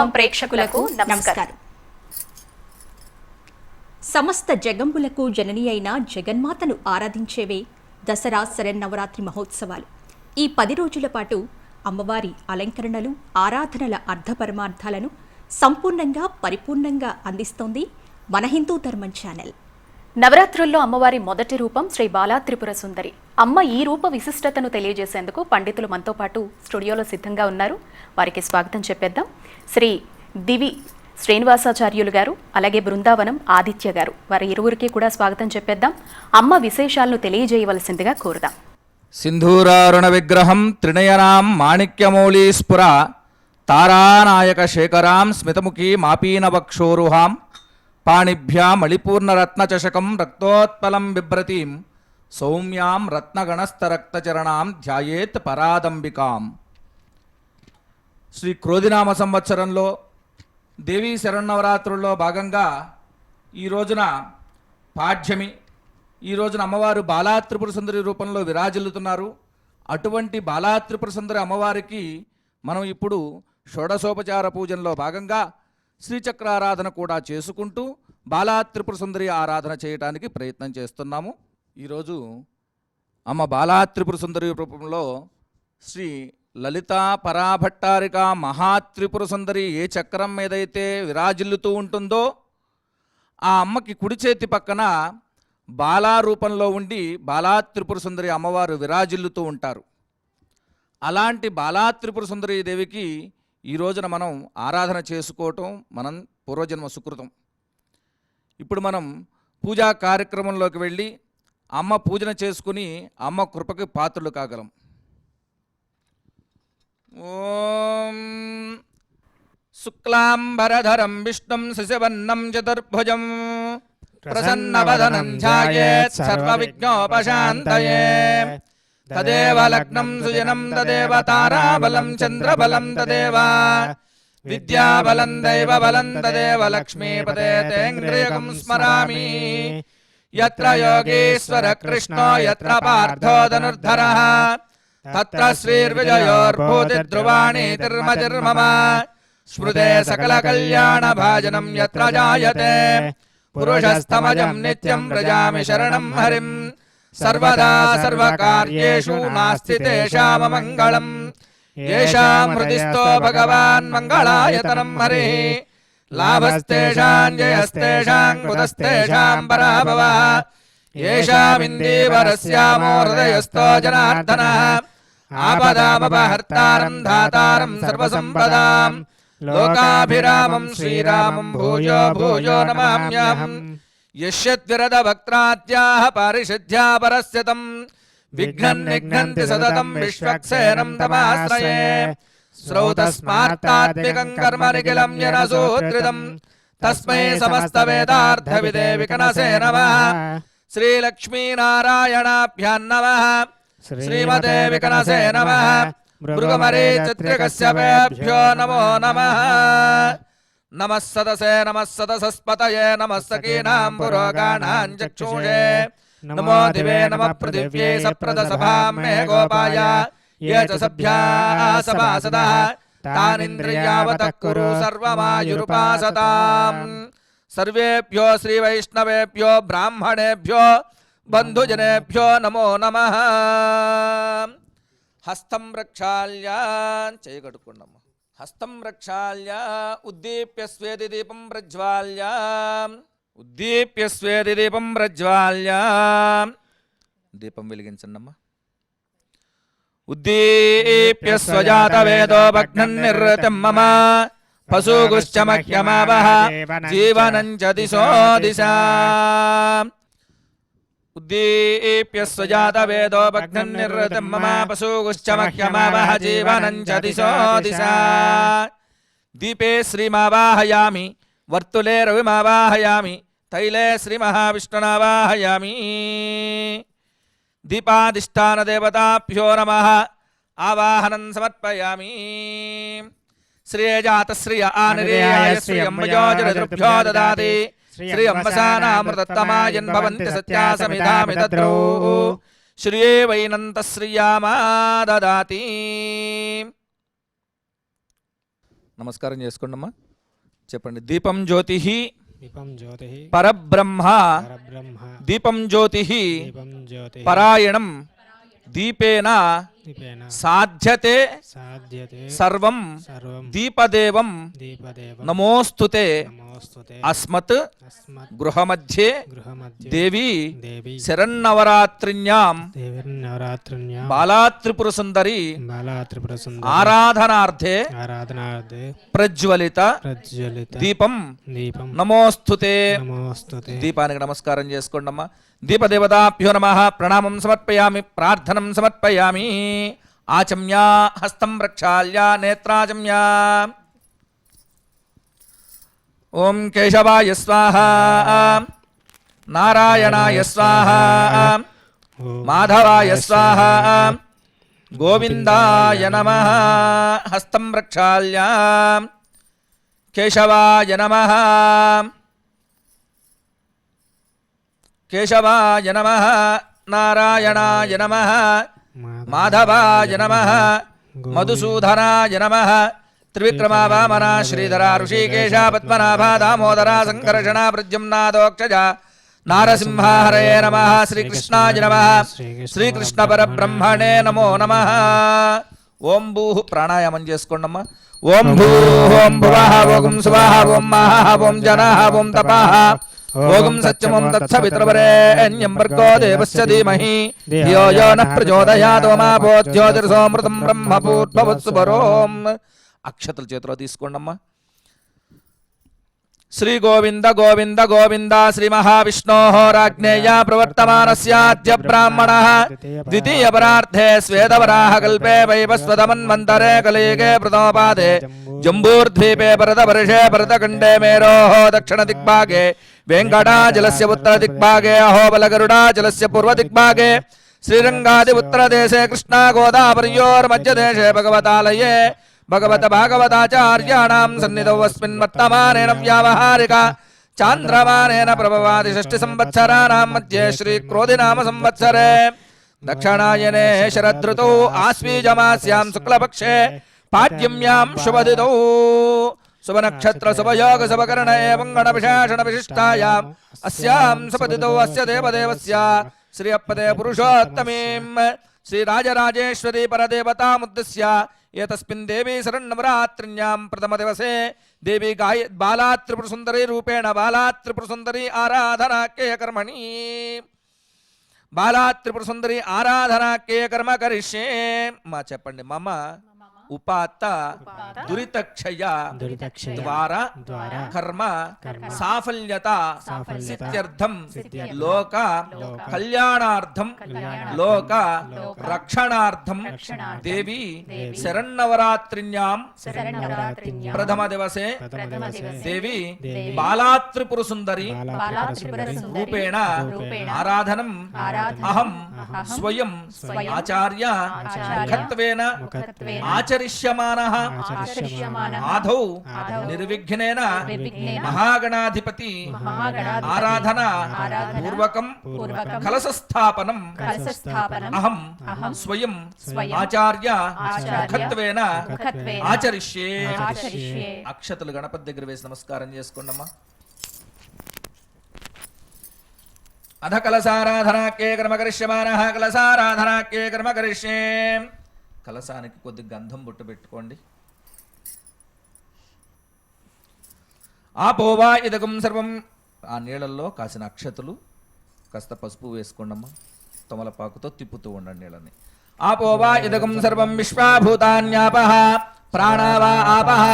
ధర్మం ప్రేక్షకులకు నమస్కారం. సమస్త జగంబులకు జనని అయిన జగన్మాతను ఆరాధించేవే దసరా శరన్నవరాత్రి మహోత్సవాలు. ఈ పది రోజుల పాటు అమ్మవారి అలంకరణలు ఆరాధనల అర్ధపరమార్థాలను సంపూర్ణంగా పరిపూర్ణంగా అందిస్తోంది మన హిందూ ధర్మం ఛానల్. నవరాత్రుల్లో అమ్మవారి మొదటి రూపం శ్రీ బాలా త్రిపుర సుందరి. అమ్మ ఈ రూప విశిష్టతను తెలియజేసేందుకు పండితులు మనతో పాటు స్టూడియోలో సిద్ధంగా ఉన్నారు. వారికి స్వాగతం చెప్పేద్దాం. శ్రీ దివి శ్రీనివాసాచార్యులు గారు అలాగే బృందావనం ఆదిత్య గారు. వారి ఇరువురికి కూడా స్వాగతం చెప్పేద్దాం. అమ్మ విశేషాలను తెలియజేయవలసిందిగా కోరుదాం. సింధూరారుణ విగ్రహం త్రినయనాం మాణిక్యమౌళీస్ఫుర తారానాయక శేఖరాం స్మితముఖి మాపీనవక్షోరుహాం పాణిభ్యామళిపూర్ణరత్నచషకం రక్తోత్పలం బిభ్రతీం సౌమ్యాం రత్నగణస్థరక్తచరణాం ధ్యాయేత్ పరాదంబికాం. శ్రీ క్రోధినామ సంవత్సరంలో దేవీ శరణవరాత్రుల్లో భాగంగా ఈ రోజున పాఠ్యమి ఈ రోజున అమ్మవారు బాలాత్రిపుర సుందరి రూపంలో విరాజిల్లుతున్నారు. అటువంటి బాలాత్రిపుర సుందరి అమ్మవారికి మనం ఇప్పుడు షోడశోపచార పూజనలో భాగంగా శ్రీచక్రారాధన కూడా చేసుకుంటూ బాలాత్రిపుర సుందరి ఆరాధన చేయడానికి ప్రయత్నం చేస్తున్నాము. ఈరోజు అమ్మ బాలాత్రిపుర సుందరి రూపంలో శ్రీ లలితా పరాభట్టారిక మహాత్రిపుర సుందరి ఏ చక్రం మీదైతే విరాజిల్లుతూ ఉంటుందో ఆ అమ్మకి కుడి చేతి పక్కన బాలా రూపంలో ఉండి బాలాత్రిపుర సుందరి అమ్మవారు విరాజిల్లుతూ ఉంటారు. అలాంటి బాలాత్రిపుర సుందరి దేవికి ఈ రోజున మనం ఆరాధన చేసుకోవటం మనం పూర్వజన్మ సుకృతం. ఇప్పుడు మనం పూజా కార్యక్రమంలోకి వెళ్ళి అమ్మ పూజన చేసుకుని అమ్మ కృపకి పాత్రలు కాగలం. ఓం శుక్లాంబరధరం విష్ణుం శశివర్ణం చతుర్భుజం ప్రసన్నవదనం ధ్యాయేత్ సర్వవిఘ్నోపశాంతయే. తదేవ లగ్నం సుజనం తదేవ తారాబలం చంద్రబలం తదేవ విద్యాబలం దైవబలం తదేవ లక్ష్మీపదే తేంద్రియకం స్మరామి. యత్ర యోగీశ్వర కృష్ణో యత్ర పార్థో ధనుర్ధరः తత్ర శ్రీర్విజయోర్భూతిధ్రువాణి తిర్మతిర్మమ స్మృతే సకల కళ్యాణ భాజనం యత్ర జాయతే పురుషస్తమజం నిత్యం వ్రజామి శరణం హరిం సర్వదా సర్వకార్యేషు నాస్తి తేషామమంగళం येषां हृदिस्थो भगवान् मङ्गलायतनं हरिः लाभस्तेषां जयस्तेषां कुतस्तेषां पराभवः येषामिन्दीवरस्यामो हृदयस्थो जनार्दनः आपदामपहर्तारम् धातारम् सर्वसम्पदाम्। लोकाभिरामम् श्रीरामम् भूयो भूयो नमाम्यहम्। यस्य पारिशुद्ध्या परस्य तम् विघ्नन् निघ्नन्ति सततम् विश्वक्सेनम् तमाश्रये। श्रौतस्मात्तात्मिकम् कर्म निखिलम् येन तस्मै समस्तवेदार्थविदे विकनसे नमः। श्रीलक्ष्मीनारायणाभ्यान्नमः श्रीमते विकनसे नमः भृगमरीचित्रिकस्यपेभ्यो नमो नमः। नमः सदसे, नमः सदसस्पतये, नमः सकीनां पुरोगाणां चक्षुषे। नमो दिवे, नमः पृथिव्ये, सप्रदसभां मे गोपाय। ये च सभ्याः सभासदः। तानिन्द्रियावतः कुरु सर्वमायुरुपासताम्। सर्वेभ्यो श्रीवैष्णवेभ्यो ब्राह्मणेभ्यो బంధుజనేభ్యో నమో నమ హస్తం రక్షాల్యా చేయి హస్తం రక్షాల్యా ఉద్దీప్య స్వేది దీపం ప్రజ్వాల్యా ఉద్దీప్య స్వేది దీపం ప్రజ్వాల్యా దీపం వెలిగించండమ్మా ఉద్దీప్య స్వజాత వేదో భగ్నం నిర్వృతం మమ పశుగుశ్చ జీవనం చ దిశో దిశా ఉద్దీప్య స్వజాత వేదో భగ్నం నిర్వృతం మమ పశుగుశ్చ మహ్యమావహ జీవనం చ దిశో దిశా దీపే శ్రీమావాహయామి వర్తులే రవిమావాహయామి తైలే శ్రీమహావిష్ణునావాహయామి దీపాధిష్టానదేవతాభ్యో నమ ఆవాహనం సమర్పయామి శ్రేయజాత శ్రియ ఆనిరేయాయ శ్రియంబయోజనదృభ్యో శ్రియే వైనంతశ్రియామా దదాతి నమస్కారం చేసుకోండి అమ్మా చెప్పండి. దీపం జ్యోతి పరబ్రహ్మ దీపం జ్యోతి పరాయణం దీపేన సాధ్యతే సర్వం దీపదేవం నమోస్తుతే అస్మత్ గృహమధ్యే గృహమధ్య. దేవి దేవి. శరన్నవరాత్రిణ్యాం. బాలాత్రిపుర సుందరి ఆరాధనార్థే ప్రజ్వలిత ప్రజ్వలిత. దీపం. దీపం. నమోస్తుతే. నమోస్తుతే. దీపానికి నమస్కారం చేసుకోండి అమ్మా దీపదేవతాభ్యో నమ. ప్రణామం సమర్పయామి. ప్రార్థనం సమర్పయామి. ఆచమ్యా హస్తం ప్రక్షాళ్య నేత్రాచమ్యా. ఓం కేశవాయ స్వాహ. నారాయణాయ స్వాహ. మాధవాయ స్వాహ. గోవిందాయ నమ. హస్తం ప్రక్షాళ్య కేశవాయ నమ. కేశవాయ నమ. నారాయణాయ నమ. మాధవాయ నమ. మధుసూదనాయ నమ. త్రివిక్రమా వామన శ్రీధర ఋషికేశ పద్మనాభ దామోదర సంకర్షణ ప్రద్యుమ్నాదోక్షజ నారసింహ హరయే నమ శ్రీకృష్ణాయ నమ శ్రీకృష్ణ పరబ్రహ్మణే నమో. నమ ఓం భూ ప్రాణాయామం చేసుకోండమ్మా. ఓం భూ ఓం భువః ఓం సువః ఓం మహః ఓం జనః ఓం తపః ఓం సత్యమం తత్సవితృవరేణ్యం భర్గో దేవస్య ధీమహి. ధియో యో నః ప్రచోదయాదో మా భోజ్యోతిర్సోమృతం బ్రహ్మ అక్షతల చేతిలో తీసుకోండమ్మా. శ్రీ గోవింద గోవింద గోవింద శ్రీ మహావిష్ణో రాజ్ఞేయ ప్రవర్తమానస్యాద్య బ్రాహ్మణ ద్వితీయ పరార్థే స్వేదవరాహ కల్పే వైవస్వతమన్వంతరే కలియుగే ప్రథమపాదే జంబూర్ద్వీపే భరతవర్షే భరతఖండే మేరోः దక్షిణ దిగ్భాగే వెంకటాచలస్య ఉత్తర దిగ్భాగే అహోబలగరుడాచలస్య పూర్వ దిగ్భాగే శ్రీరంగాది ఉత్తరదేశే కృష్ణా గోదావర్యోర్మధ్యదేశే భగవతాలయే भगवत भागवताचार्याणां सन्निधौस्मिन्मत्तमानेन व्यावहारिका, चान्द्रमानेन प्रभवाति षष्टिसंवत्सराणां मध्ये श्रीक्रोधिनामसंवत्सरे। दक्षिणायने शरदृतौ आस्वीजमास्यां शुक्लपक्षे पाट्यम्यां शुभदितौ। शुभनक्षत्र शुभयोग शुभकर्ण एवं गणविशेषणविशिष्टायाम् अस्यां सुपतितौ अस्य देवदेवस्य श्री अपदे पुरुषोत्तमीं श्रीराजराजेश्वरी परदेवतामुद्दिश्य ఏతస్మిన్ దేవీ శరణవరాత్రిణ్యాం ప్రథమ దివసే దేవి గాయ బాలాత్రిపురసుందరీ రూపేణ బాలాత్రిపురసుందరీ సుందరీ ఆరాధనాఖ్యయ కర్మణి బాలాత్రిపురసుందరీ సుందరి ఆరాధనాఖ్యయ కర్మ కరిష్యే మా చెప్పండి మమ? ఉపాత్త దురితక్షయ ద్వారా కర్మ సాఫల్యత సిద్ధ్యర్థం లోక కళ్యాణార్థం లోక రక్షణార్థం దేవి శరణవరాత్రిణ్యాం ప్రథమ దివసే దేవి బాలాత్రిపుర సుందరి రూపేణ ఆరాధనం అహం స్వయం ఆచార్య ముఖత్వేన ఆచరిష్యమానః ఆదౌ. నిర్విఘ్నేన మహాగణాధిపతి. ఆరాధన. పూర్వకం. కలశస్థాపనం. అహం. స్వయం. ఆచార్య. ముఖత్వేన ఆచరిష్యే. అక్షతలు గణపతి దగ్గర వేసి నమస్కారం చేసుకోండమ్మా అధ కలసారాధనాఖ్యే కర్మ కరిష్యమాన. కలసారాధనాఖ్యే కర్మ కరిష్యే. కలసానికి కొద్ది గంధం బుట్ట పెట్టుకోండి. ఆపోవా ఇదకం సర్వం. ఆ నీళ్ళల్లో కాసిన అక్షతలు కాస్త పసుపు వేసుకోండమ్మా. తమలపాకుతో తిప్పుతూ ఉండండి నీళ్ళని. ఆపోవా ఇదగం సర్వం విశ్వాభూతాన్యాపహ ప్రాణావా ఆపహ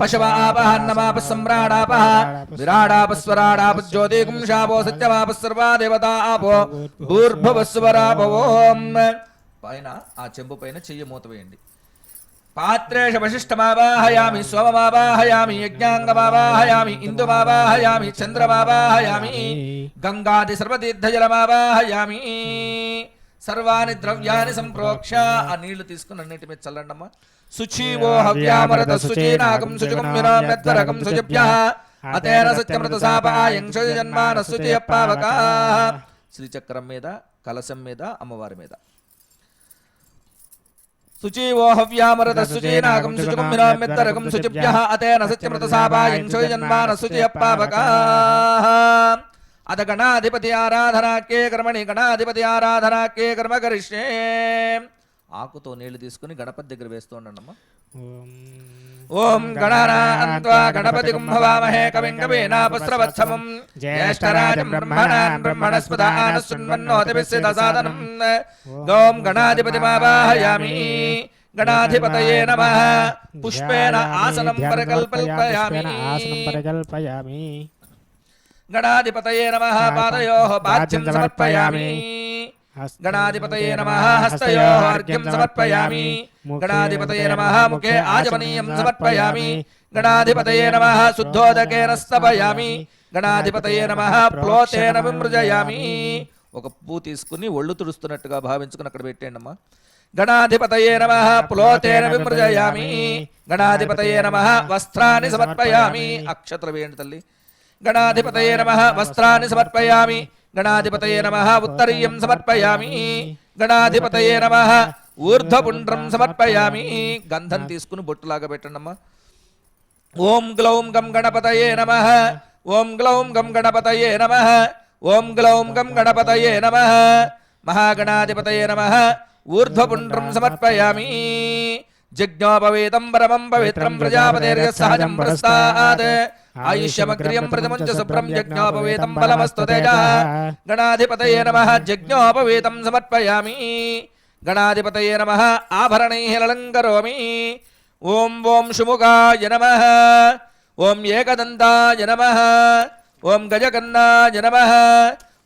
పశవ ఆపహ అన్నమాప సమ్రాడాపహ విరాడాపస్వరాడాప జ్యోతికం శాపో సత్యమాప సర్వా దేవతా ఆపో భూర్భవస్వరాపవోం పైన ఆ చెంబు పైన చెయ్యి మూత వేయండి. పాత్రేష వశిష్టమావాహయామి సోమమావాహయామి యజ్ఞాంగమావాహయామి ఇందుమావాహయామి చంద్రమావాహయామి గంగాది సర్వతీర్థజలమావాహయామి సర్వాణి ద్రవ్యాన్ని సంప్రోక్ష. ఆ నీళ్ళు తీసుకుని అన్నిటి మీద చల్లండమ్మా శుచీవో హవ్యామరత శుచీనాకం శుచికం శుచిభ్య అతేన సత్యమృత సాపాయం జన్మాన శుచియ పావక. శ్రీచక్రం మీద కలశం మీద అమ్మవారి మీద. శుచీవో హవ్యామరత శుచీనాగం శుచికం వినామ్యత్తరకం శుచిభ్యః అతేన సత్యమృతసాపాయం శోయజన్మాన శుచియప్పావకా అత గణాధిపతి ఆరాధనాకే కర్మణి గణాధిపతి ఆరాధనాకే కర్మ కరిష్యే ఆకుతో నీళ్ళు తీసుకుని గణపతి దగ్గర వేస్తూ ఉండమ్మా ఓం గణానాన్వా గణపతి కుంభవామహే కవిం కవీనాపుస్రవత్సమం జ్యేష్ఠరాజం బ్రహ్మణాన్ బ్రహ్మణస్పదాన శృణ్వన్నోతిభిస్సిత సాదనం గోం గణాధిపతిమావాహయామి. గణాధిపతయే నమః. పుష్పేణ ఆసనం పరికల్పయామి. ఆసనం పరికల్పయామి. గణాధిపతయే నమః. పాదయోః పాద్యం సమర్పయామి. గణాధిపతయే నమః హస్తయోః అర్ఘ్యం సమర్పయామి గణాధిపతయే నమః ముఖే ఆజమనీయం సమర్పయామి గణాధిపతయే నమః శుద్ధోదకేన స్తవయామి గణాధిపతయే నమః ప్లోతేన విమృజయామి ఒక పువ్వు తీసుకుని ఒళ్ళు తుడుస్తున్నట్టుగా భావించుకుని అక్కడ పెట్టేయండి అమ్మా. గణాధిపతయే నమః ప్లోతేన విమృజయామి. గణాధిపతయే నమః వస్త్రాన్ని సమర్పయామి. అక్షతలు వేయండి తల్లి. గణాధిపతయే నమః వస్త్రాన్ని సమర్పయామి. గణాధిపతయే నమః ఉత్తరీయం సమర్పయామి గణాధిపతయే నమః ఊర్ధ్వపుండ్రం సమర్పయామి గంధం తీసుకుని బొట్టులాగా పెట్టండమ్మా। ఓం గ్లౌం గం గణపతయే నమః ఓం గ్లౌం గం గణపతయే నమః ఓం గ్లౌం గం గణపతయే నమః। మహాగణాధిపతయే నమః ఊర్ధ్వపుండ్రం సమర్పయామి। జజ్ఞోపవేతం పరమం పవిత్రం ప్రజాపతిర్య సహజం ప్రస్తాద్। ఆయుష్యమగ్రియం ప్రతిముంచ శుభ్రం జజ్ఞోపవేతం బలమస్తు తేజ గణాధిపతయే నమః జజ్ఞోపవేతం సమర్పయామి గణాధిపతయే నమః ఆభరణైః లలంకరోమి ఓం ఓం శుముఖాయ నమః ఓం ఏకదంతాయ నమః ఓం గజకన్నాయ నమః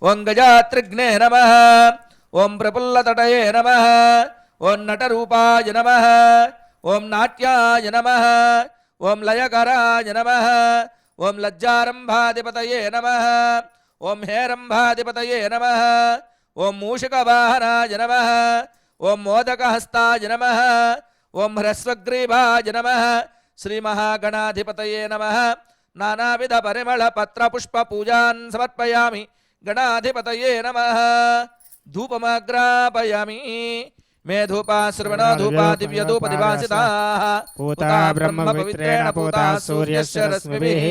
ఓం గజాత్రిఘ్నే నమః ఓం ప్రఫుల్లతటయే నమః ఓం నటరూపాయ నమః ఓం నాట్యాయ నమః ఓం లయకరాయ నమః ఓం లజ్జారంభాధిపతయే నమః ఓం హేరంభాధిపతయే నమః ఓం మూషికవాహనాయ నమః ఓం మోదకహస్తాయ నమః ఓం హ్రస్వగ్రీవాయ నమః శ్రీమహాగణాధిపతయే నమః నానావిధ పరిమళ పత్ర పుష్ప పూజాన్ ధూపా శ్రవణ ధూపా దివ్య ధూప నివాసితా పూతా బ్రహ్మ పవిత్రేణ పూతా సూర్యస్య రశ్మిభిః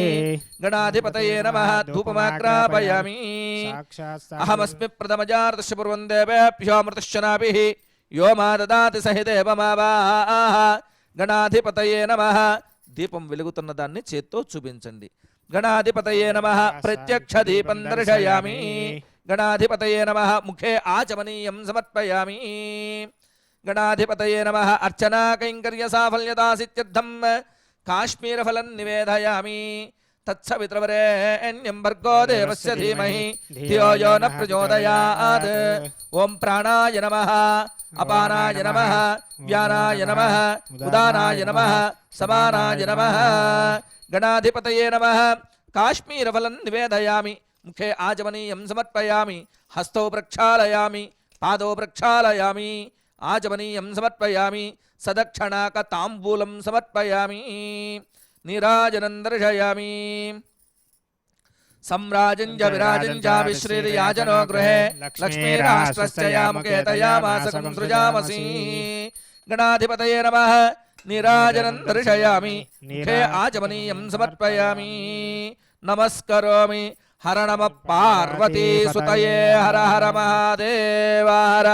గణాధిపతయే నమః ధూపమాగ్రాపయామి సాక్షాత్ అహమస్మి ప్రథమజార్దశ పూర్వం దేవేభ్యో మృతశ్చనాభిः యో మా దదాతి సహిదేవమావాహ గణాధిపతయే నమః దీపం వెలుగుతున్న దాన్ని చేత్తో చూపించండి। గణాధిపతయే నమః ప్రత్యక్ష దీపం దర్శయామి। గణాధిపతయే నమః ముఖే ఆచమనీయం సమర్పయామి। గణాధిపతయే నమః. అర్చనా కైంకర్య సాఫల్యదాసిత్యర్థం. కాశ్మీరఫలం నివేదయామి. తత్సవిత్రవరేణ్యం భర్గో దేవస్య ధీమహి ధియో యో న ప్రచోదయాత్. ఓం ప్రాణాయ నమః. అపానాయ నమః. వ్యానాయ నమః. ఉదానాయ నమః. సమానాయ నమః. గణాధిపతయే నమః. కాశ్మీరఫలం నివేదయామి. ముఖే ఆచమనీయం సమర్పయామి. హస్తౌ ప్రక్షాళయామి పాదౌ ప్రక్షాళయామి ఆచమనీయం సమర్పయామి సదక్షణాక తాంబూలం సమర్పయామి నీరాజనం దర్శయామి సమ్రాజం చ విరాజం చ విశ్రీర్యాజనో గృహే లక్ష్మీరాష్ట్రశ్చయాముఖే తయామాసకం సృజామసి గణాధిపతయే నమః నీరాజనం దర్శయామి ముఖే ఆచమనీయం సమర్పయామి నమస్కరోమి హర నమ పార్వతీ సుతయే హర హర మహాదేవ హర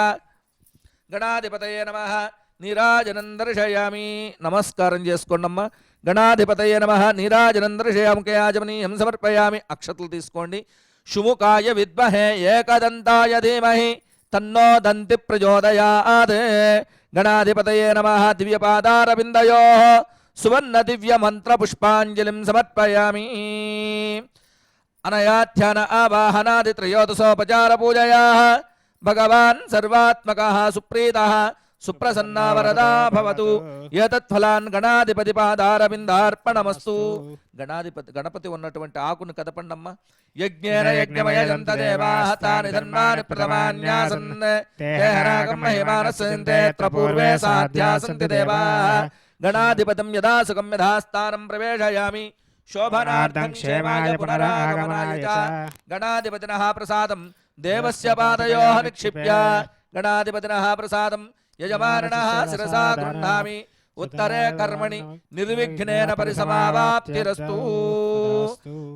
గణాధిపతయే నమ. నీరాజనం దర్శయామి నమస్కారం చేసుకోండమ్మా. గణాధిపతయే నమ. నీరాజనం దర్శయాముకే ఆజమనీయం సమర్పయామి. అక్షతలు తీసుకోండి. శుముకాయ విద్మహే ఏకదంతాయ ధీమహి. తన్నో దంతి ప్రచోదయాత్. గణాధిపతయే నమ. దివ్యపాదారవిందయో. సువర్ణ దివ్య మంత్ర పుష్పాంజలిం సమర్పయామి. అనయాధ్యాన ఆవాహనాది త్రయోదశోపచార పూజయా. భగవాన్ సర్వాత్మక సుప్రీత సుప్రసన్నా వరదా భవతు ఏతత్ఫలాన్ గణాధిపతి పాదారవిందార్పణమస్తు గణాధిపతి గణపతి ఉన్నటువంటి ఆకును కదపండమ్మా। యజ్ఞేన యజ్ఞమయంత దేవాః తాని ధర్మాని ప్రథమాన్యాసన్। తేహరాగం మహిమానసంతేత్ర పూర్వే సాధ్యాసంతి దేవాః। గణాధిపతం యదా సుఖం యథాస్థానం ప్రవేశయామి। శోభనార్థం క్షేమాయ పునరాగమనాయ గణాధిపతినః ప్రసాదం। దేవస్య పాదయోః నిక్షిప్య గణాధిపతినః ప్రసాదం యజమానः శిరసా గృహ్ణామి ఉత్తరే కర్మణి నిర్విఘ్నేన పరిసమావాప్తిరస్తు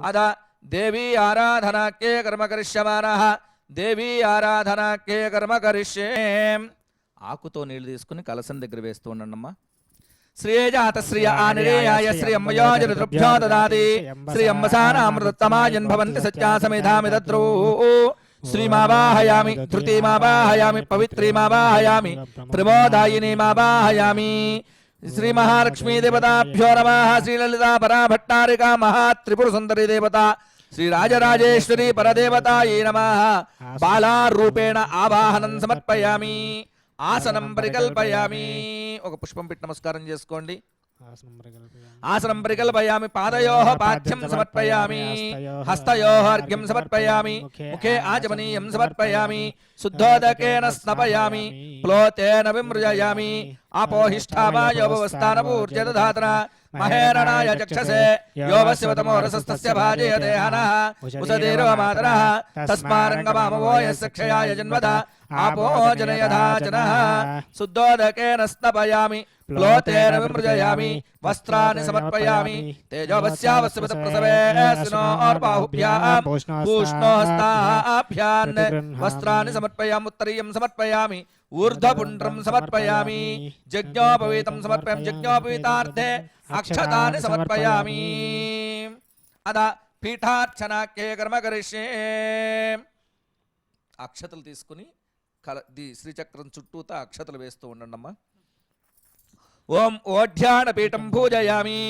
అద దేవీ ఆరాధనాఖ్యే కర్మ కరిష్యమానః దేవీ ఆరాధనాఖ్యే కర్మ కరిష్యే ఆకుతో నీళ్ళు తీసుకుని కలసం దగ్గర వేస్తూ ఉండండమ్మా శ్రీయజాత శ్రియ ఆనిరేయాయ శ్రీ అమ్మయోజరుభ్యో దదాతి శ్రీ అమ్మసానామృతమాయన్ భవంతి శ్రీమావాహయామి ధృతిమావాహయామి పవిత్రీమావాహయామి ప్రమోదాయినీమావాహయామి శ్రీ మహాలక్ష్మీ దేవతాభ్యో నమ శ్రీలలితా పరాభట్టారికా మహాత్రిపుర సుందరి దేవత శ్రీ రాజరాజేశ్వరి పరదేవతాయే నమ బాలారూపేణ ఆవాహనం సమర్పయామి ఆసనం పరికల్పయామి ఒక పుష్పం పెట్టి నమస్కారం చేసుకోండి ఆసనం పరికల్పయామి పాదయో పాఠ్యం సమర్పయామి హస్తయో అర్ఘ్యం సమర్పయామి ముఖే ఆచమనీయం సమర్పయామి శుద్ధోదకేన స్నపయామి ప్లోతేన విమృజయామి ఆపోహిష్టామాయోపవస్థానపూర్జ దధాతన మహేరణాయ చక్షసే యోవశివతమో రసస్తస్య భాజయతే హనః ఉసదీరో మాతరः తస్మారంగమామవో యస్య క్షయాయ జన్మద ఆపో జనయధాచనః శుద్ధోదకేన విమృజయామి వస్త్రాన్ని సమర్పయామి తేజోవస్యావస్యవత ప్రసవే స్నోర్బాహుభ్యాం పూష్ణోహస్తాభ్యాన్ వస్త్రాన్ని సమర్పయామి ఉత్తరీయం సమర్పయామి ఊర్ధ్వపుండ్రం సమర్పయామి జజ్ఞోపవీతం సమర్పయామి జజ్ఞోపవీతార్థే అక్షతాన్ని సమర్పయామి అద పీఠార్చనాఖ్యే కర్మ కరిష్యే అక్షతలు తీసుకుని కల శ్రీచక్రం చుట్టూతా అక్షతలు వేస్తూ ఉండండమ్మా ఓం ఓఢ్యాన పీఠం పూజయామి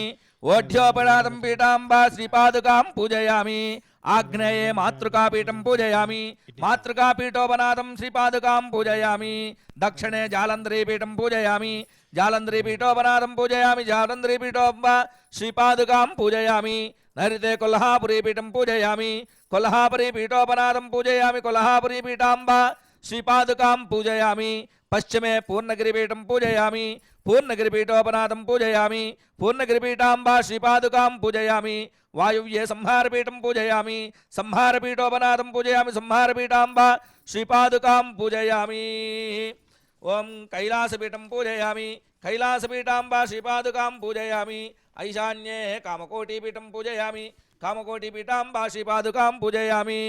ఓఢ్యోపరాధం పీఠాంబా శ్రీపాదుకాం పూజయామి ఆగ్నేయే మాతృకాపీఠం పూజయామి మాతృకాపీఠోపనాథం శ్రీపాదుకాం పూజయామి దక్షిణే జాలంధ్రీపీఠం పూజయామి జాలంధ్రీపీఠోపనాథం పూజయామి జాలంధ్రీపీఠోప శ్రీపాదుకాం పూజయామి నరితే కొల్హాపురీపీఠం పూజయామి కొల్హాపురీపీఠోపనాథం పూజయామి కొల్హాపురీపీఠాంబ శ్రీపాదుకాం పూజయామి పశ్చిమే పూర్ణగిరిపీఠం పూజయామి పూర్ణగిరిపీఠోపనాథం పూజయామి పూర్ణగిరిపీఠాంబా శ్రీపాదుకాం పూజయామి వాయువ్యే సంహారపీఠం పూజయామి సంహారపీఠోపనాథం పూజయామి సంహారపీఠాంబా శ్రీపాదుకాం పూజయామి ఓం కైలాసపీఠం పూజయామి కైలాసపీఠాంబా శ్రీపాదుకాం పూజయామి ఐశాన్యే కామకోటిపీఠం పూజయామి కామకోటిపీఠాంబా శ్రీపాదుకాం పూజయామి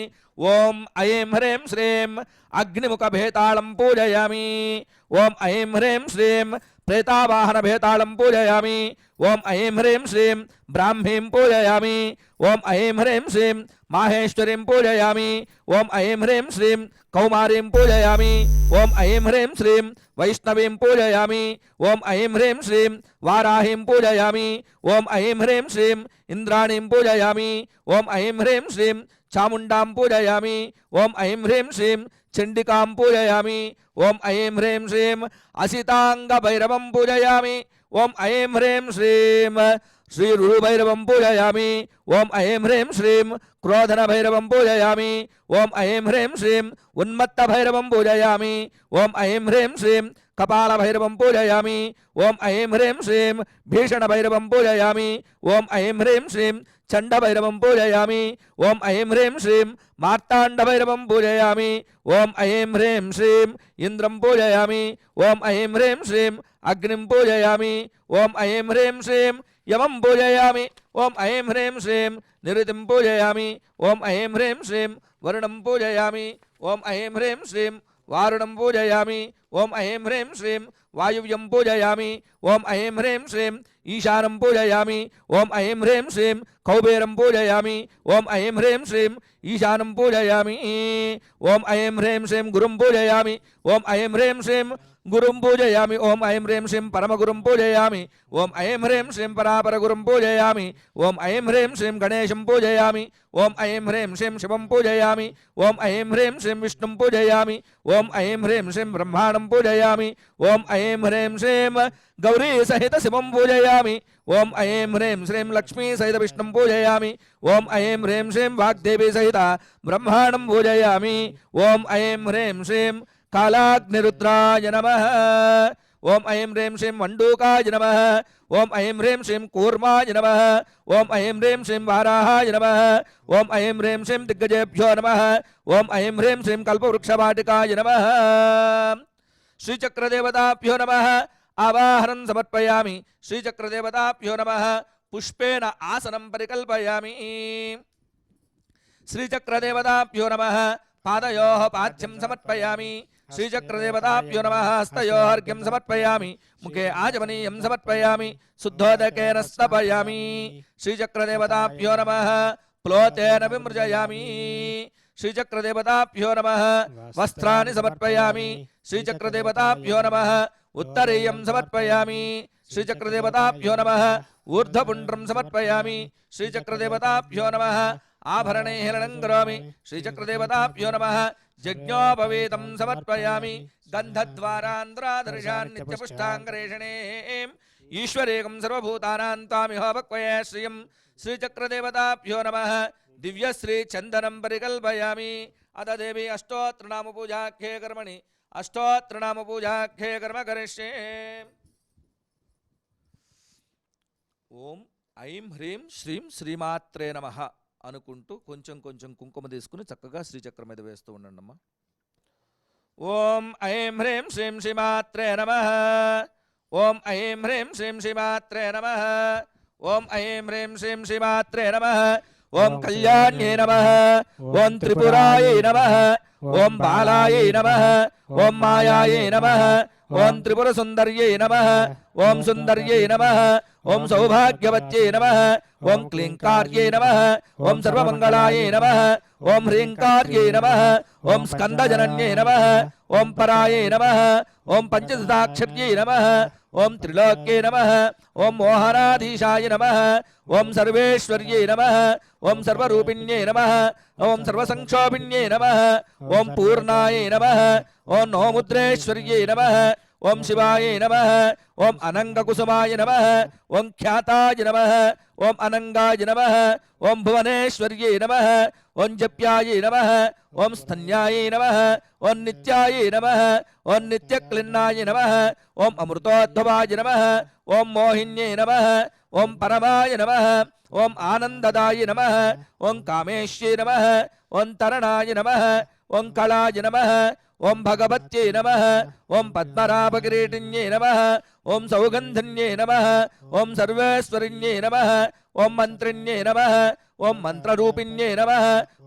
ఓం ఐం హ్రీం శ్రీం అగ్నిముఖభేతాళం పూజయామి ఓం ఐం హ్రీం శ్రీం ప్రేతావాహన భేతాళం పూజయామి ఓం ఐం హ్రీం శ్రీం బ్రాహ్మీం పూజయామి ఓం ఐం హ్రీం శ్రీం మాహేశ్వరీం పూజయామి ఓం ఐం హ్రీం శ్రీం కౌమారీం పూజయామి ఓం ఐం హ్రీం శ్రీం వైష్ణవీం పూజయామి ఓం ఐం హ్రీం శ్రీం వారాహిం పూజయామి ఓం ఐం హ్రీం శ్రీం ఇంద్రాణీం పూజయామి ఓం ఐం హ్రీం శ్రీం చాముండాం పూజయామి ఓం ఐం హ్రీం శ్రీం చండికాం పూజయామి ఓం ఐం హ్రీం శ్రీం అసితాంగ భైరవం పూజయామి ఓం ఐం హ్రీం శ్రీం శ్రీ రుభైరవం పూజయామి ఓం ఐం హ్రీం శ్రీం క్రోధన భైరవం పూజయామి ఓం ఐం హ్రీం శ్రీం ఉన్మత్త భైరవం పూజయామి ఓం ఐం హ్రీం శ్రీం కపాల భైరవం పూజయామి ఓం ఐం హ్రీం శ్రీం భీషణ భైరవం పూజయామి ఓం ఐం హ్రీం శ్రీం చండ భైరవం పూజయామి ఓం ఐం హ్రీం శ్రీం మార్తాండ భైరవం పూజయామి ఓం ఐం హ్రీం శ్రీం ఇంద్రం పూజయామి ఓం ఐం హ్రీం శ్రీం అగ్నిం పూజయామి ఓం ఐం హ్రీం శ్రీం యమం పూజయామి ఓం ఐం హ్రీం శ్రీం నిరుతిం పూజయామి ఓం ఐం హ్రీం శ్రీం వరుణం పూజయామి ఓం ఐం హ్రీం శ్రీం వారుణం పూజయామి ఓం ఐం హ్రీం శ్రీం వాయువ్యం పూజయామి ఓం ఐం హ్రీం శ్రీం ఈశానం పూజయామి ఓం ఐం హ్రీం శ్రీం కౌబేరం పూజయామి ఓం ఐం హ్రీం శ్రీం ఈశానం పూజయామి ఓం ఐం హ్రీం శ్రీం గురుం పూజయామి ఓం ఐం హ్రీం శ్రీం గురుం పూజయామి ఓం ఐం హ్రీం శ్రీం పరమగురుం పూజయామి ఓం ఐం హ్రీం శ్రీం పరాపరగురుం పూజయామి ఓం ఐం హ్రీం శ్రీం గణేశం పూజయామి ఓం ఐం హ్రీం శ్రీం శివం పూజయామి ఓం ఐం హ్రీం శ్రీం విష్ణుం పూజయామి ఓం ఐం హ్రీం శ్రీం బ్రహ్మాణం పూజయామి ఓం ఐం హ్రీం శ్రీం గౌరీ సహిత శివం పూజయామి ఓం ఐం హ్రీం శ్రీం లక్ష్మీ సహిత విష్ణుం పూజయామి ఓం ఐం హ్రీం శ్రీం వాగ్దేవి సహిత బ్రహ్మాణం పూజయామి ఓం ఐం హ్రీం శ్రీం కాలాగ్నిరుద్రాయ నమ ఓం ఐం హ్రీం శ్రీం మండూకాయ నమ ఓం ఐం హ్రీం శ్రీం కూర్మాయ నమ ఓం ఐం హ్రీం శ్రీం వారాహాయ నమ ఓం ఐం హ్రీం శ్రీం దిగ్గజేభ్యో నమ ఓం ఐం హ్రీం శ్రీం కల్పవృక్షవాటికాయ నమ శ్రీచక్రదేవతాభ్యో నమ. ఆవాహనం సమర్పయామి. శ్రీచక్రదేవతాభ్యో నమ. పుష్పేణ ఆసనం పరికల్పయామి. శ్రీచక్రదేవతాభ్యో నమ. పాదయో పాద్యం సమర్పయామి. శ్రీచక్రదేవతాభ్యో నమ. హస్తయోర్ఘ్యం సమర్పయామి. ముఖే ఆజమనీయం సమర్పయామి. శుద్ధోదకేన స్తపయామి. శ్రీచక్రదేవతాభ్యో నమ. ప్లోతేన విమృజయామి. శ్రీచక్రదేవతాభ్యో నమ వస్త్రాన్ని సమర్పయామి శ్రీచక్రదేవతాభ్యో నమ ఉత్తరీయం సమర్పయామి శ్రీచక్రదేవతాభ్యో నమ ఊర్ధ్వపుండ్రం సమర్పయామి శ్రీచక్రదేవతాభ్యో నమ ఆభరణై హిరణం కరోమి శ్రీచక్రదేవతాభ్యో నమ యజ్ఞోపవేతం సమర్పయామి గంధద్వారాంధ్రాదర్శాన్ నిత్యపుష్టాంగరేషణే ఈశ్వరేకం సర్వభూతానాం తామిహోపక్వయ శ్రియం శ్రీచక్రదేవతాభ్యో నమ దివ్యశ్రీ చందనం పరికల్పయామి అత దేవి అష్టోత్రనామ పూజాఖ్యే కర్మణి అష్టోత్రనామ పూజాఖ్యే కర్మ కరిష్యే ఓం ఐం హ్రీం శ్రీం శ్రీమాత్రే నమ అనుకుంటూ కొంచెం కొంచెం కుంకుమ తీసుకుని చక్కగా శ్రీచక్రం మీద వేస్తూ ఉండండి అమ్మా ఓం ఐం హ్రీం శ్రీం శ్రీమాత్రే నమ. ఓం ఐం హ్రీం శ్రీం శ్రీమాత్రే నమ. ఓం ఐం హ్రీం శ్రీం శ్రీమాత్రే నమ. ఓం కళ్యాణ్యే నమ ఓం త్రిపురాయే నమ ఓం బాలాయే నమ ఓం మాయాయే నమ ఓం త్రిపుర సుందర్యే నమ ఓం సుందర్యే నమ ఓం సౌభాగ్యవత్యే నమ ఓం క్లీంకార్యే నమ ఓం సర్వమంగళాయే నమ ఓం హ్రీంకార్యే నమ ఓం స్కందజనన్యే నమ ఓం పరాయే నమ ఓం పంచదశాక్షర్యే నమ ఓం త్రిలోక్యే నమ ఓం మోహనాధీశాయ నమ ఓం సర్వేశ్వర్యే నమ ఓం సర్వరూపిణ్యే నమ ఓం సర్వసంక్షోభిణ్యే నమ ఓం పూర్ణాయ నమ ఓం నోముద్రేశ్వర్యే నమ ఓం శివాయ నమ ఓం అనంగకుసుమాయ నమ ఓం ఖ్యాతాయ నమ ఓం అనంగాయ నమ ఓం భువనేశ్వర్యే నమ ఓం జప్యాయ నమ ఓం స్తన్యాయ నమ ఓం నిత్యాయ నమ ఓం నిత్యక్లిన్నాయ నమ ఓం అమృతోద్భవాయ నమ ఓం మోహిన్యే నమ ఓం పరమాయ నమ ఓం ఆనందదాయ నమ ఓం కామేశ్యే నమ ఓం తరణాయ నమ ఓం కళాయ నమ ఓం భగవత్యే నమ ఓం పద్మనాభకిరీటిన్యే నమ ఓం సౌగంధన్యే నమ ఓం సర్వేశ్వరిణ్యే నమ ఓం మంత్రిణ్యే నమ ఓం మంత్రరూపిణ్యే నమ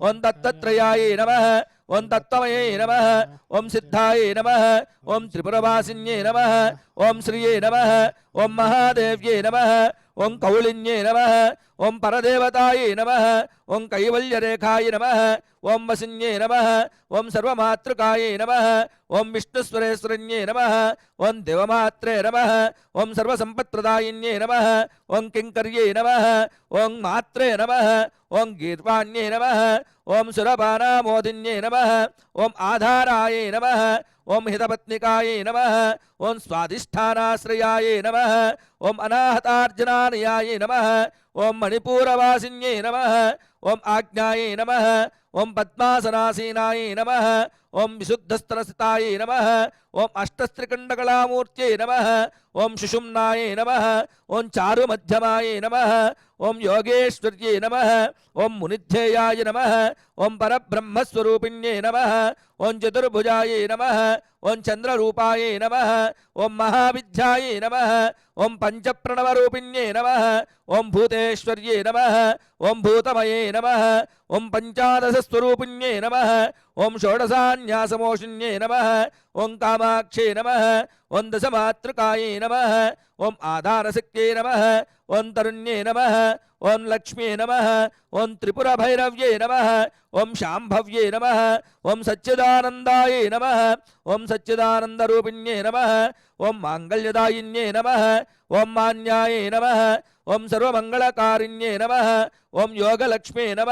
ఓం దత్తత్రయాయే నమ ఓం తత్వమయే నమ ఓం సిద్ధాయే నమ ఓం త్రిపురవాసిన్యే నమ ఓం శ్రియే నమ ఓం మహాదేవ్యే నమ ఓం కౌళిన్యే నమ ఓం పరదేవతాయే నమ ఓం కైవల్యరేఖాయ నమ ఓం వసిన్యే నమ ఓం సర్వమాతృకాయే నమ ఓం విష్ణుస్వరేశ్వరన్యే నమ ఓం దేవమాత్రే నమ ఓం సర్వసంపత్ప్రదాయిన్యే నమ ఓం కింకర్యే నమ ఓం మాత్రే నమ ఓం గీర్వాణ్యే నమ ఓం సురపానామోదిన్యే నమ ఓం ఆధారాయే నమ ఓం హితపత్నికాయే నమ ఓం స్వాధిష్టానాశ్రయాయే నమ ఓం అనాహతార్జనానయాయే నమ ఓం మణిపూరవాసిన్యే నమ ఓం ఆజ్ఞాయే నమ ఓం పద్మాసనాసీనాయే నమ ఓం విశుద్ధస్థలస్థితాయే నమ ఓం అష్టస్త్రికండకళామూర్త్యై నమ ఓం శుషుమ్నాయే నమ ఓం చారుమధ్యమాయ నమ ఓం యోగేశ్వర్యై నమ ఓం మునిధ్యేయాయ నమ ఓం పరబ్రహ్మస్వరూపిణ్యై నమ ఓం చతుర్భుజాయ నమ ఓం చంద్రరూపాయ నమ ఓం మహావిద్యాయ నమ ఓం పంచప్రణవరూపిణ్యై నమ ఓం భూతేశ్వర్యై నమ ఓం భూతమయే నమ ఓం పంచాదశస్వరూపిణ్యై నమ ఓం షోడశాన్యాసమోషిణ్యే నమ ఓం కామాక్షే నమ ఓం దశమాతృకాయే నమ ఓం ఆధారశక్త్యే నమ ఓం తరుణ్యే నమ ఓం లక్ష్మీ నమ ఓం త్రిపురభైరవ్యే నమ ఓం శాంభవ్యే నమ ఓం సచ్చిదానందాయే నమ ఓం సచ్చిదానందరూపిణ్యే నమ ఓం మాంగళ్యదాయిన్యే నమ ఓం మాన్యాయే నమ ఓం సర్వమంగళకారిణ్యే నమ ఓం యోగలక్ష్మే నమ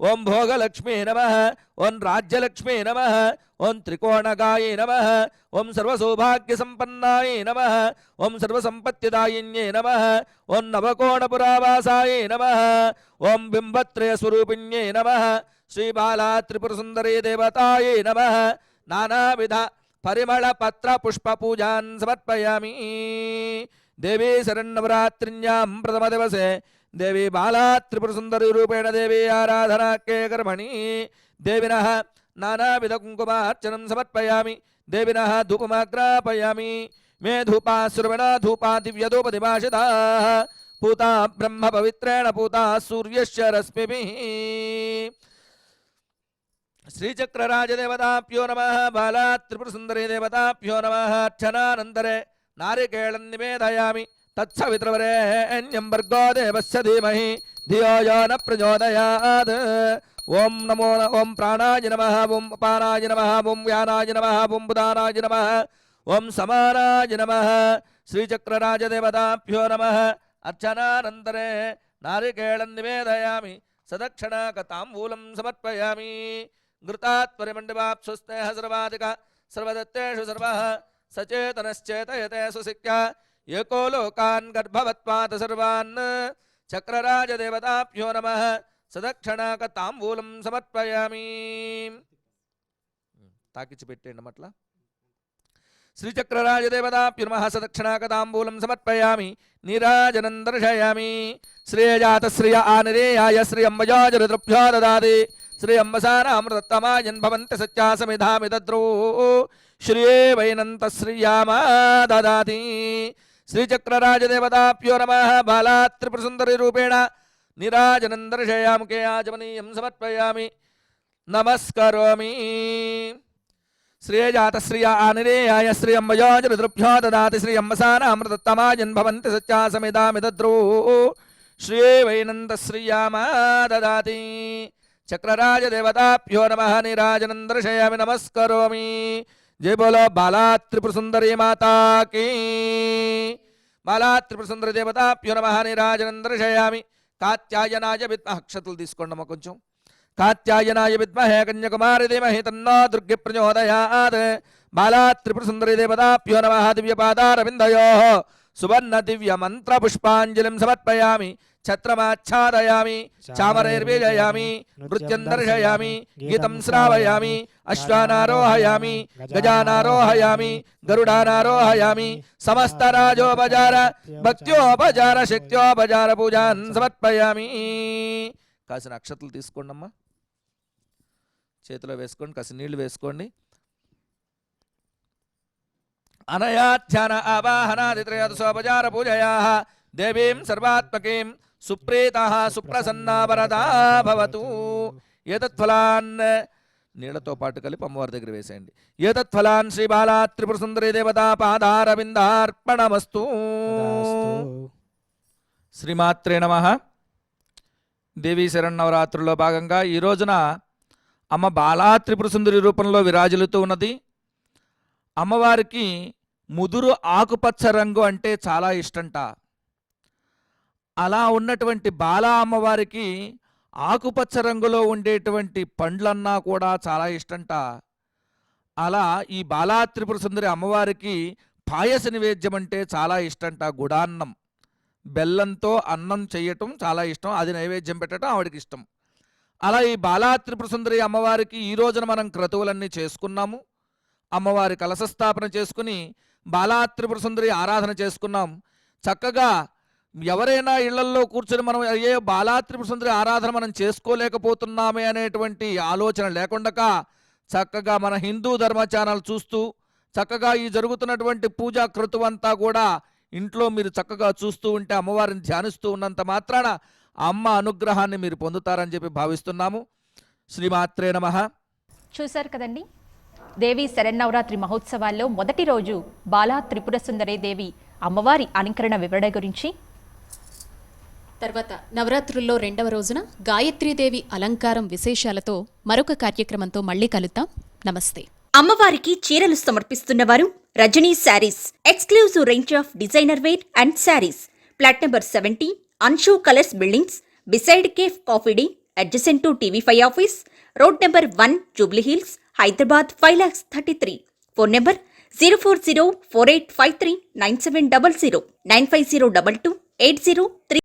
ఓం భోగలక్ష్మే నమ ఓం రాజ్యలక్ష్మే నమ ఓం త్రికోణగాయే నమ ఓం సర్వసౌభాగ్యసంపన్నాయే నమ ఓం సర్వసంపత్తిదాయిన్యే నమ ఓం నవకోణపురావాసాయే నమ ఓం బింబత్రయస్వరూపిణ్యే నమ శ్రీబాలా త్రిపురసుందరీ దేవతాయే నమ నానావిధ పరిమళ పత్ర పుష్ప పూజాన్ సమర్పయామి దేవీ శరణవరాత్రిన్యాం ప్రథమ దివసే దేవి బాలా త్రిపుర సుందరి రూపేణ దేవి ఆరాధనాఖ్యే కర్మణి దేవిన నానావిధ కుంకుమార్చనం సమర్పయామి దేవినः ధూపమాగ్రాపయామి మే ధూపా శ్రవణ ధూపా దివ్యధూపదిమాషితాः పూతా బ్రహ్మ పవిత్రేణ పూతా సూర్యశ్చ రశ్మిభిः శ్రీచక్రరాజదేవతాభ్యో నమ బాలా త్రిపురసుందరీ దేవతాభ్యో నమ అర్చనానంతరే నారికేళం నివేదయామి తత్సవిత్రవరేణ్యం భర్గో దేవస్య ధీమహి ధియో యో న ప్రచోదయాత్. ఓం నమో ఓం ప్రాణాయ నమ ఓం అపానాయ నమ ఓం వ్యానాయ నమ ఓం బుధానాయ నమ ఓం సమానాయ నమ. శ్రీచక్రరాజదేవతాభ్యో నమ అర్చనానంతరే నారికేళం నివేదయామి సదక్షణాకతాంబూలం సమర్పయామి. घृतात्परिमण्डवाप्सुस्तेह सर्वाधिक सर्वदत्तेषु सर्वः सचेतनश्चेतयते सुशिक्ष्य एको लोकान् गर्भवत्वात् सर्वान् चक्रराजदेवताभ्यो नमः సదక్షణాకతాంబూలం సమర్పయామి తాకిచ్చి పెట్టండి అట్లా శ్రీచక్రరాజదేవతాభ్యుర్మః సదక్షణాకతాంబూలం సమర్పయామి నీరాజనం దర్శయామి శ్రేయజాత శ్రియ ఆనిరేయాయ శ్రీ అంబజాజరుద్రభ్యో దదాది శ్రీ అంబసానామృతమాయన్ భవంతి సత్యాసమిధామి దద్రో శ్రియే వైనంత శ్రీయామా దదాతి శ్రీచక్రరాజదేవతాభ్యో నమ బాలా త్రిపురసుందరి రూపేణ నిరాజనం దర్శయాముకే ఆచమనీయం సమర్పయామి నమస్కరోమి శ్రేయజాత శ్రియ ఆనిరేయాయ శ్రీ అంబయోజరుద్రభ్యో దదాతి శ్రీ అంబసానామృతమాయన్ భవంతి సత్యాసమిధామి వైనంత శ్రీయామా దదాతి చక్రరాజదేవతాభ్యో నమ నిరాజనం దర్శయామి నమస్కరోమి. జై బోలో బాలా త్రిపురసుందరి మాతాకి బాలా త్రిపురసుందరి దేవతాభ్యో నమ నిరాజనం దర్శయామి కాత్యాయనాయ విద్మ అక్షతలు తీసుకోండి అమ్మ కొంచెం. కాత్యాయనాయ విద్మహే కన్యకుమారి ధీమహి తన్నో దుర్గి ప్రచోదయాత్. బాలా త్రిపురసుందరి దేవతాభ్యో నమ దివ్యపాదారవిందయో. సువర్ణ దివ్య మంత్ర పుష్పాంజలిం సమర్పయామి. ఛత్రమాచ్ఛాదయామి చామరైర్వేజయామి నృత్యం దర్శయామి గీతం శ్రావయామి అశ్వానారోహయామి గజానారోహయామి గరుడానారోహయామి సమస్త రాజోపచార భక్త్యోపచార శక్త్యోపచార పూజాన్ సమర్పయామి. కాసిన అక్షతలు తీసుకోండి అమ్మా చేతిలో వేసుకోండి కాసిన నీళ్ళు వేసుకోండి. అనయాధ్యాన ఆవాహనాదిత్రయోదశోపచార పూజయా దేవీం సర్వాత్మకీం సుప్రీత సుప్రసన్నా వరదా భవతు. ఏతత్ఫలాన్ నీళ్ళతో పాటు కలిపి అమ్మవారి దగ్గర వేసేయండి. ఏతత్ఫలాన్ శ్రీ బాలా త్రిపుర సుందరి దేవతా పాదారవిందార్పణమస్తు. శ్రీమాత్రే నమ. దేవీ శరణవరాత్రుల్లో భాగంగా ఈ రోజున అమ్మ బాలా త్రిపుర సుందరి రూపంలో విరాజిల్లుతూ ఉన్నది. అమ్మవారికి ముదురు ఆకుపచ్చ రంగు అంటే చాలా ఇష్టంట. అలా ఉన్నటువంటి బాలా అమ్మవారికి ఆకుపచ్చ రంగులో ఉండేటువంటి పండ్లన్నా కూడా చాలా ఇష్టంట. అలా ఈ బాలా త్రిపుర సుందరి అమ్మవారికి పాయస నివేద్యం అంటే చాలా ఇష్టంట గుడాన్నం. బెల్లంతో అన్నం చేయటం చాలా ఇష్టం అది నైవేద్యం పెట్టడం ఆవిడకి ఇష్టం. అలా ఈ బాలా త్రిపుర సుందరి అమ్మవారికి ఈ రోజున మనం క్రతువులన్నీ చేసుకున్నాము. అమ్మవారి కలశస్థాపన చేసుకుని బాలా త్రిపుర సుందరి ఆరాధన చేసుకున్నాం. చక్కగా ఎవరైనా ఇళ్ళల్లో కూర్చొని మనం అయ్యే బాలా త్రిపుర సుందరి ఆరాధన మనం చేసుకోలేకపోతున్నామే అనేటువంటి ఆలోచన లేకుండా చక్కగా మన హిందూ ధర్మ ఛానల్ చూస్తూ చక్కగా ఈ జరుగుతున్నటువంటి పూజా కృతువంతా కూడా ఇంట్లో మీరు చక్కగా చూస్తూ ఉంటే అమ్మవారిని ధ్యానిస్తూ ఉన్నంత మాత్రాన అమ్మ అనుగ్రహాన్ని మీరు పొందుతారని చెప్పి భావిస్తున్నాము. శ్రీమాత్రే నమః. చూశారు కదండి? దేవి శరన్నవరాత్రి మహోత్సవాల్లో మొదటి రోజు బాలా త్రిపుర సుందరి దేవి అమ్మవారి అలంకరణ వివరణ గురించి తర్వాత నవరాత్రుల్లో రెండవ రోజున గాయత్రీదేవి అలంకారం విశేషాలతో మరొక కార్యక్రమంతో మళ్ళీ కలుద్దాం. నమస్తే. అమ్మవారికి చీరలు సమర్పిస్తున్నవారు Rajani sarees. Exclusive range of designer wear and sarees plot number seventy Anshu colours buildings beside cafe coffee day adjacent to TV five office road number one Jubilee Hills Hyderabad five lakhs thirty three phone number zero four zero four eight five three nine seven double zero nine five zero double two eight zero three